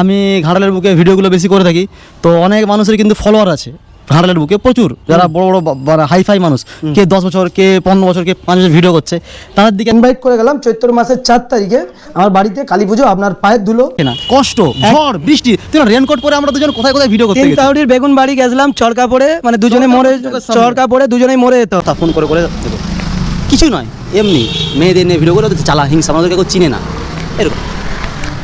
আমি ঘাটালের বুকে ভিডিওগুলো বেশি করে থাকি তো অনেক মানুষের কিন্তু ফলোয়ার আছে ঘাটালের বুকে প্রচুর। যারা বড় বড় হাইফাই মানুষ কে দশ বছর কে পনেরো বছর কে পাঁচ বছর ভিডিও করছে তাদের দিকে ইনভাইট করে গেলাম চৈত্র মাসের চার তারিখে আমার বাড়িতে কালী পুজো আপনার পায়ের ধুলো। না কষ্ট ঝড় বৃষ্টি তুই রেনকোট পরে আমরা দুজন কোথায় কোথায় ভিডিও করতে তিন বেগুন বাড়ি গেছিলাম চরকা পরে মানে দুজনে মরে চরকা পরে দুজনেই মরে যেত। তা ফোন করে করে কিছুই নয় এমনি মেয়েদের নিয়ে ভিডিও করে চালা হিংসা আমাদেরকে কেউ চিনে না। এরকম।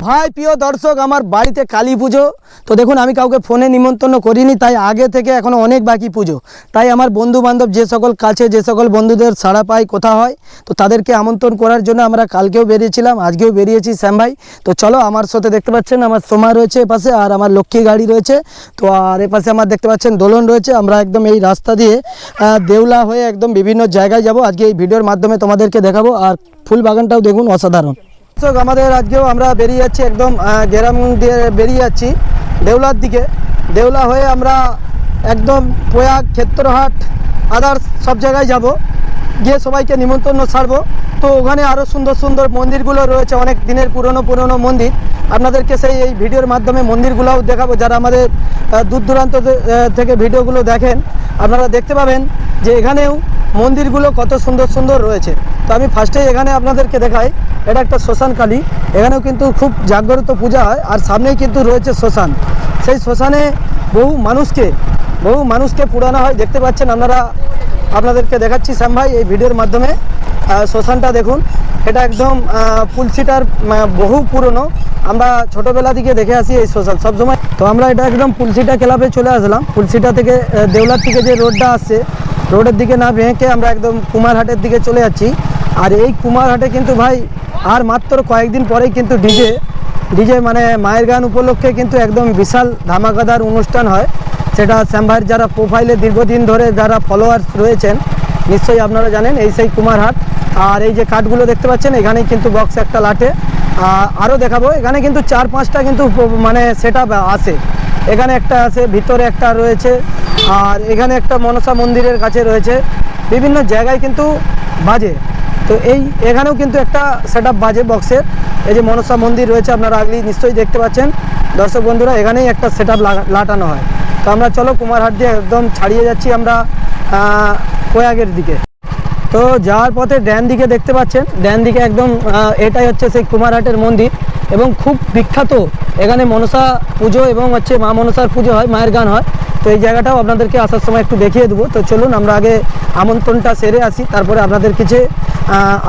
ভাই, প্রিয় দর্শক, আমার বাড়িতে কালী পুজো। তো দেখুন, আমি কাউকে ফোনে নিমন্ত্রণ করিনি, তাই আগে থেকে এখনও অনেক বাকি পুজো। তাই আমার বন্ধু বান্ধব যে সকল কাছে, যে সকল বন্ধুদের সাড়া পায় কোথা হয়, তো তাদেরকে আমন্ত্রণ করার জন্য আমরা কালকেও বেরিয়েছিলাম, আজকেও বেরিয়েছি শ্যাম ভাই। তো চলো, আমার সাথে দেখতে পাচ্ছেন, আমার সোমা রয়েছে এপাশে আর আমার লক্ষ্মী গাড়ি রয়েছে। তো আর এপাশে আমার দেখতে পাচ্ছেন, দোলন রয়েছে। আমরা একদম এই রাস্তা দিয়ে দেউলা হয়ে একদম বিভিন্ন জায়গায় যাব। আজকে এই ভিডিওর মাধ্যমে তোমাদেরকে দেখাবো, আর ফুল বাগানটাও দেখুন, অসাধারণ। দর্শক, আমাদের আজকেও আমরা বেরিয়ে যাচ্ছি একদম গেরাম দিয়ে বেরিয়ে যাচ্ছি দেউলার দিকে। দেউলা হয়ে আমরা একদম প্রয়াগ, ক্ষেত্রহাট, আদার্স সব জায়গায় যাব। গিয়ে সবাইকে নিমন্ত্রণ ছাড়বো। তো ওখানে আরও সুন্দর সুন্দর মন্দিরগুলো রয়েছে, অনেক দিনের পুরনো পুরনো মন্দির। আপনাদেরকে সেই, এই ভিডিওর মাধ্যমে মন্দিরগুলোও দেখাবো। যারা আমাদের দূর দূরান্ত থেকে ভিডিওগুলো দেখেন, আপনারা দেখতে পাবেন যে এখানেও মন্দিরগুলো কত সুন্দর সুন্দর রয়েছে। তো আমি ফার্স্টেই এখানে আপনাদেরকে দেখাই, এটা একটা শ্মশান কালী। এখানেও কিন্তু খুব জাগ্রত পূজা হয়, আর সামনেই কিন্তু রয়েছে শ্মশান। সেই শ্মশানে বহু মানুষকে বহু মানুষকে পুরানো হয়। দেখতে পাচ্ছেন আপনারা, আপনাদেরকে দেখাচ্ছি শ্যাম ভাই এই ভিডিওর মাধ্যমে। শ্মশানটা দেখুন। এটা একদম পুলসিটার বহু পুরনো। আমরা ছোটোবেলা থেকে দেখে আসি এই শ্মশান সবসময় তো আমরা এটা একদম পুলসিটা ক্লাবে চলে আসলাম। পুলসিটা থেকে আহ, দেউলার থেকে যে রোডটা আসছে রোডের দিকে না ভেঙে আমরা একদম কুমারহাটের দিকে চলে যাচ্ছি। আর এই কুমারহাটে কিন্তু ভাই আর মাত্র কয়েকদিন পরেই কিন্তু ডিজে ডিজে মানে মায়ের গান উপলক্ষে কিন্তু একদম বিশাল ধামাকাদার অনুষ্ঠান হয়। সেটা শ্যামভাইয়ের যারা প্রোফাইলে দীর্ঘদিন ধরে যারা ফলোয়ার্স রয়েছেন নিশ্চয়ই আপনারা জানেন, এই সেই কুমারহাট। আর এই যে কাঠগুলো দেখতে পাচ্ছেন, এখানেই কিন্তু বক্স একটা লাটে আরও দেখাবো, এখানে কিন্তু চার পাঁচটা কিন্তু মানে সেট আছে। এখানে একটা আছে, ভিতরে একটা রয়েছে, আর এখানে একটা মনসা মন্দিরের কাছে রয়েছে। বিভিন্ন জায়গায় কিন্তু বাজে। তো এই, এখানেও কিন্তু একটা সেট বাজে বক্সের এই যে মনসা মন্দির রয়েছে, আপনারা আগলি নিশ্চয়ই দেখতে পাচ্ছেন। দর্শক বন্ধুরা, এখানেই একটা সেট আপ লাটানো হয়। তো আমরা চলো কুমারহাট দিয়ে একদম ছাড়িয়ে যাচ্ছি আমরা। প্রয়াগের দিকে। তো যাওয়ার পথে ড্যান দিকে দেখতে পাচ্ছেন। ড্যান দিকে একদম এটাই হচ্ছে সেই কুমারহাটের মন্দির এবং খুব বিখ্যাত। এখানে মনসা পুজো এবং হচ্ছে মা মনসার পুজো হয়, মায়ের গান হয়। তো এই জায়গাটাও আপনাদেরকে আসার সময় একটু দেখিয়ে দেবো। তো চলুন, আমরা আগে আমন্ত্রণটা সেরে আসি, তারপরে আপনাদের কিছু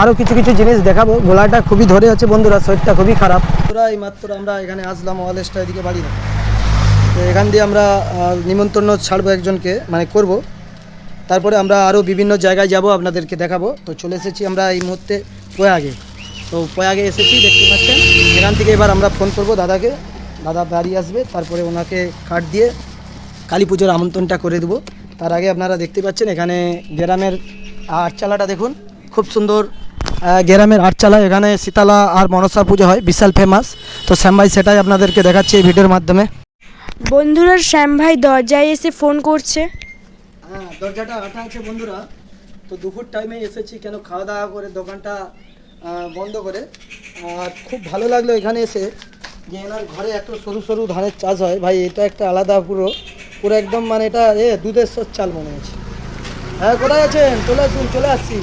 আরও কিছু কিছু জিনিস দেখাবো। গোলাটা খুবই ধরে আছে বন্ধুরা, শরীরটা খুবই খারাপ। বন্ধুরা এই মাত্র আমরা এখানে আসলাম, ওয়ালেসটা এদিকে বাড়ি না। তো এখান দিয়ে আমরা নিমন্ত্রণ ছাড়বো একজনকে মানে করব। তারপরে আমরা আরও বিভিন্ন জায়গায় যাব, আপনাদেরকে দেখাবো। তো চলে এসেছি আমরা এই মুহূর্তে প্রয়াগে। তো প্রয়াগে এসেছি, দেখতে পাচ্ছেন। এখান থেকে এবার আমরা ফোন করব দাদাকে। দাদা বাড়ি আসবে, তারপরে ওনাকে কার্ড দিয়ে কালী পুজোর আমন্ত্রণটা করে দেবো। তার আগে আপনারা দেখতে পাচ্ছেন, এখানে গ্রামের আটচালাটা দেখুন। খুব সুন্দর গ্রামের আটচালা। এখানে শীতলা আর মনসা পুজো হয়, বিশাল ফেমাস তো শ্যামভাই সেটাই আপনাদেরকে দেখাচ্ছি এই ভিডিওর মাধ্যমে। বন্ধুরা, শ্যাম ভাই দরজায় এসে ফোন করছে। হ্যাঁ দরজাটা আটা আছে বন্ধুরা। তো দুপুর টাইমে এসেছি কেন খাওয়া দাওয়া করে দোকানটা বন্ধ করে। আর খুব ভালো লাগল এখানে এসে যে এনার ঘরে এত সরু সরু ধানের চাষ হয়। ভাই, এটা একটা আলাদা পুরো পুরো একদম মানে এটা এ দুধের সর চাল মনে হচ্ছে। হ্যাঁ কোথায় আছেন? চলে আসুন, চলে আসছি।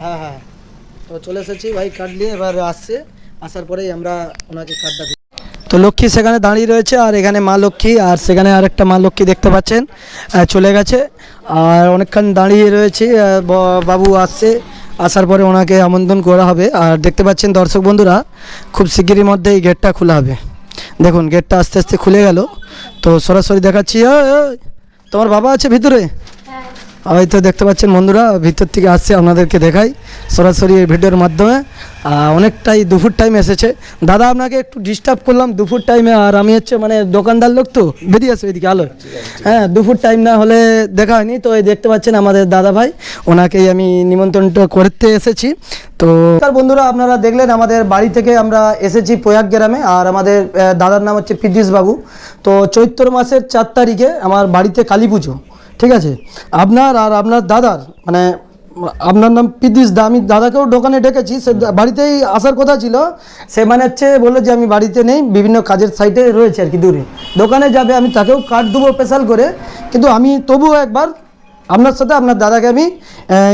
হ্যাঁ হ্যাঁ তো চলে এসেছি, ভাই নিয়ে এবার আসছে। আসার পরেই আমরা ওনাকে দিই তো লক্ষ্মী সেখানে দাঁড়িয়ে রয়েছে, আর এখানে মা লক্ষ্মী, আর সেখানে আরেকটা মা লক্ষ্মী দেখতে পাচ্ছেন চলে গেছে, আর অনেকক্ষণ দাঁড়িয়ে রয়েছে বাবু আসছে, আসার পরে ওনাকে আমন্ত্রণ করা হবে, আর দেখতে পাচ্ছেন দর্শক বন্ধুরা, খুব শিগগিরই মধ্যে এই গেটটা খোলা হবে। দেখুন, গেটটা আস্তে আস্তে খুলে গেল, তো সরাসরি দেখাচ্ছি তোমার বাবা আছে ভিতরে? হয়তো দেখতে পাচ্ছেন বন্ধুরা, ভিতর থেকে আসছে আপনাদেরকে দেখাই। সরাসরি এই ভিডিওর মাধ্যমে। অনেকটাই দুপুর টাইম এসেছে। দাদা, আপনাকে একটু ডিস্টার্ব করলাম দুপুর টাইমে আর আমি হচ্ছে মানে দোকানদার লোক তো, বেরিয়ে আসো এদিকে, আলো। হ্যাঁ দুপুর টাইম না হলে দেখা হয়নি। তো এই দেখতে পাচ্ছেন আমাদের দাদা ভাই, ওনাকেই আমি নিমন্ত্রণটা করতে এসেছি। তো তার বন্ধুরা, আপনারা দেখলেন আমাদের বাড়ি থেকে আমরা এসেছি প্রয়াগ গ্রামে, আর আমাদের দাদার নাম হচ্ছে পীযুষ বাবু তো চৈত্র মাসের চার তারিখে আমার বাড়িতে কালী পুজো। ঠিক আছে? আপনার আর আপনার দাদার মানে আপনার নাম পিদিস দা আমি দাদাকেও দোকানে ডেকেছি সে বাড়িতেই আসার কথা ছিল। সে মানে হচ্ছে বলল যে আমি বাড়িতে নেই বিভিন্ন কাজের সাইটে রয়েছে আর কি দূরে। দোকানে যাবে আমি তাকেও কার্ড দেবো স্পেশাল করে কিন্তু আমি তবুও একবার আপনার সাথে আপনার দাদাকে আমি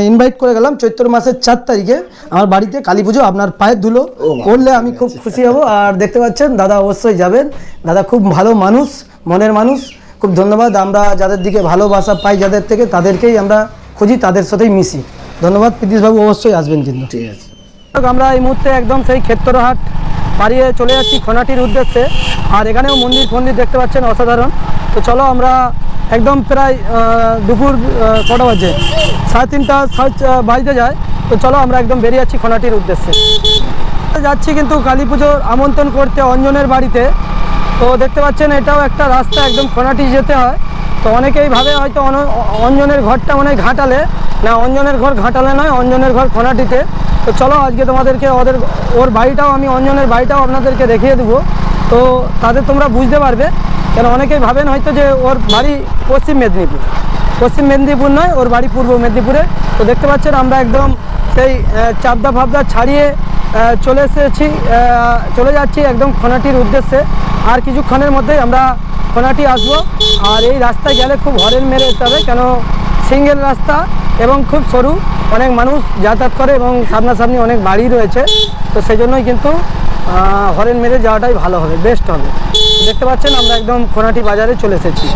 ইনভাইট করে গেলাম চৈত্র মাসের চার তারিখে। আমার বাড়িতে কালী পুজো আপনার পায়ের ধুলো। করলে আমি খুব খুশি হব। আর দেখতে পাচ্ছেন দাদা অবশ্যই যাবেন। দাদা খুব ভালো মানুষ মনের মানুষ। খুব ধন্যবাদ আমরা যাদের দিকে ভালোবাসা পাই যাদের থেকে তাদেরকেই আমরা খুঁজি তাদের সাথেই মিশি। ধন্যবাদ প্রীতিশবাবু অবশ্যই আসবেন কিন্তু। ঠিক আছে। আমরা এই মুহূর্তে একদম সেই ক্ষেত্রহাট পাড়িয়ে চলে যাচ্ছি খনাটির উদ্দেশ্যে। আর এখানেও মন্দির ফন্দির দেখতে পাচ্ছেন অসাধারণ। তো চলো আমরা একদম প্রায় দুপুর কটা বাজে? সাড়ে তিনটা বাড়িতে যায়। তো চলো আমরা একদম বেরিয়ে যাচ্ছি খনাটির উদ্দেশ্যে। যাচ্ছি কিন্তু কালী পুজোর আমন্ত্রণ করতে অঞ্জনের বাড়িতে। তো দেখতে পাচ্ছেন, এটাও একটা রাস্তা একদম খোনাটি যেতে হয়। তো অনেকেই ভাবে হয়তো অঞ্জনের ঘরটা মনে ঘাটালে। না, অঞ্জনের ঘর ঘাটালে নয়, অঞ্জনের ঘর খনাটিতে তো চলো, আজকে তোমাদেরকে ওদের, ওর বাড়িটাও আমি অঞ্জনের বাড়িটাও আপনাদেরকে দেখিয়ে দেবো। তো তাদের তোমরা বুঝতে পারবে। কেন, অনেকেই ভাবেন হয়তো যে ওর বাড়ি পশ্চিম মেদিনীপুর। পশ্চিম মেদিনীপুর নয়, ওর বাড়ি পূর্ব মেদিনীপুরে। তো দেখতে পাচ্ছেন, আমরা একদম সেই চাপদা ফাবদা ছাড়িয়ে চলে এসেছি চলে যাচ্ছি একদম খনাটির উদ্দেশ্যে। আর কিছুক্ষণের মধ্যেই আমরা খনাটি আসব। আর এই রাস্তায় গেলে খুব হরেন মেরে যেতে হবে, কেন সিঙ্গেল রাস্তা এবং খুব সরু। অনেক মানুষ যাতায়াত করে এবং সামনাসামনি অনেক বাড়ি রয়েছে। তো সেই জন্যই কিন্তু হরেন মেরে যাওয়াটাই ভালো হবে বেস্ট হবে। দেখতে পাচ্ছেন আমরা একদম খোনাটি বাজারে চলে এসেছি।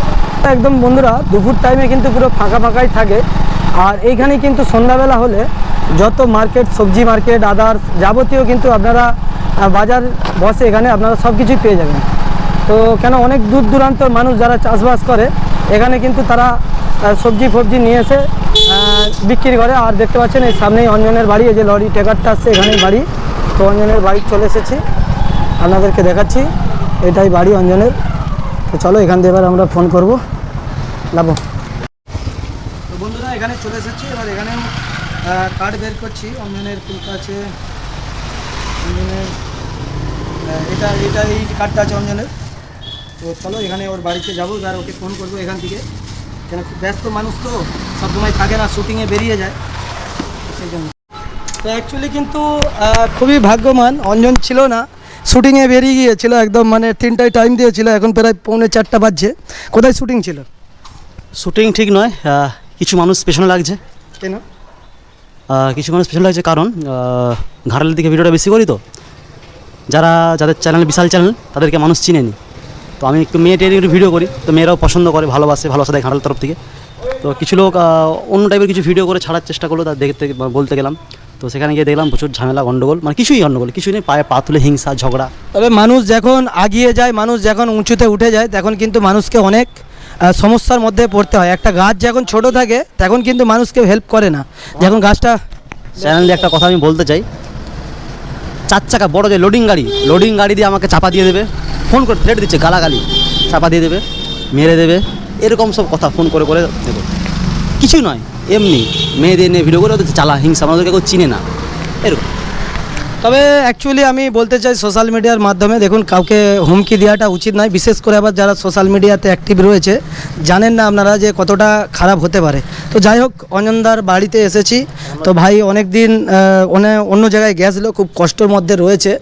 একদম বন্ধুরা, দুপুর টাইমে কিন্তু পুরো ফাঁকা ফাঁকাই থাকে। আর এইখানে কিন্তু সন্ধ্যাবেলা হলে যত মার্কেট সবজি মার্কেট আদার্স যাবতীয় কিন্তু আপনারা বাজার বসে এখানে আপনারা সব কিছুই পেয়ে যাবেন। তো কেন অনেক দূর দূরান্তর মানুষ যারা চাষবাস করে, এখানে কিন্তু তারা সবজি ফবজি নিয়ে এসে বিক্রি করে। আর দেখতে পাচ্ছেন এই সামনেই অঞ্জনের বাড়ি, এই যে লরি, টেকারটা আসছে এখানেই বাড়ি। তো অঞ্জনের বাড়ি চলে এসেছি। আপনাদেরকে দেখাচ্ছি, এটাই বাড়ি অঞ্জনের। তো চলো এখান থেকে এবার আমরা ফোন করব। লাভ তো বন্ধুরা, এখানে চলে এসেছি। এবার এখানে কার্ড বের করছি। অঞ্জনের আছে অঞ্জনের এটা এটা এই কার্ডটা আছে অঞ্জনের। তো চলো এখানে ওর বাড়িতে যাব আর ওকে ফোন করব এখান থেকে। কেন ব্যস্ত মানুষ তো সবসময় থাকে না শুটিংয়ে বেরিয়ে যায়। সেই জন্য। তো অ্যাকচুয়ালি কিন্তু খুবই ভাগ্যবান অঞ্জন ছিল না। শুটিংয়ে বেরিয়ে গিয়েছিল একদম মানে তিনটায় টাইম দিয়েছিল এখন প্রায় পৌনে চারটা বাজছে। কোথায় শুটিং ছিল? শুটিং ঠিক নয় কিছু মানুষ পেছনে লাগছে। কেন? কিছু মানুষ পেছনে লাগছে কারণ আহ, ঘাটালের দিকে ভিডিওটা বেশি করি তো। যারা যাদের চ্যানেল বিশাল চ্যানেল তাদেরকে মানুষ চিনেনি। তো আমি একটু মেয়ে টেয়ে একটু ভিডিও করি। তো মেয়েরাও পছন্দ করে ভালোবাসে ভালোবাসা দেয় ঘাটাল তরফ থেকে। তো কিছু লোক অন্য টাইপের কিছু ভিডিও করে ছাড়ার চেষ্টা করল তা দেখতে বলতে গেলাম। তো সেখানে গিয়ে দেখলাম প্রচুর ঝামেলা গণ্ডগোল মানে কিছুই গণ্ডগোল কিছুই নেই পায়ে পা তুলে হিংসা ঝগড়া। তবে মানুষ যখন আগিয়ে যায় মানুষ যখন উঁচুতে উঠে যায় তখন কিন্তু মানুষকে অনেক সমস্যার মধ্যে পড়তে হয়। একটা গাছ যখন ছোট থাকে তখন কিন্তু মানুষকে হেল্প করে না। যখন গাছটা চ্যানেল একটা কথা আমি বলতে চাই। চার চাকা বড় যে লোডিং গাড়ি লোডিং গাড়ি দিয়ে আমাকে চাপা দিয়ে দেবে। ফোন করে থ্রেট দিচ্ছে, গালাগালি। চাপা দিয়ে দেবে, মেরে দেবে। এরকম সব কথা ফোন করে করে দেবো। কিছুই নয়, এমনি মেয়েদের নিয়ে ভিডিও করে ওদের চালা হিংসা, আমাদেরকে কেউ চিনে না। এরকম। তবে অ্যাকচুয়ালি আমি বলতে চাই সোশ্যাল মিডিয়ার মাধ্যমে দেখুন, কাউকে হুমকি দেওয়াটা উচিত নয়। বিশেষ করে আবার যারা সোশ্যাল মিডিয়াতে অ্যাক্টিভ রয়েছে, জানেন না আপনারা যে কতটা খারাপ হতে পারে। তো যাই হোক, অঞ্জনদার বাড়িতে এসেছি। তো ভাই অনেক দিন অন্য জায়গায় গেছিল, খুব কষ্টের মধ্যে রয়েছে।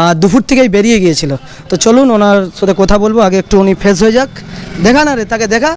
আর দুপুর থেকেই বেরিয়ে গিয়েছিল। তো চলুন ওনার সাথে কথা বলব, আগে একটু উনি ফ্রেশ হয়ে যাক। দেখা না রে, তাকে দেখা।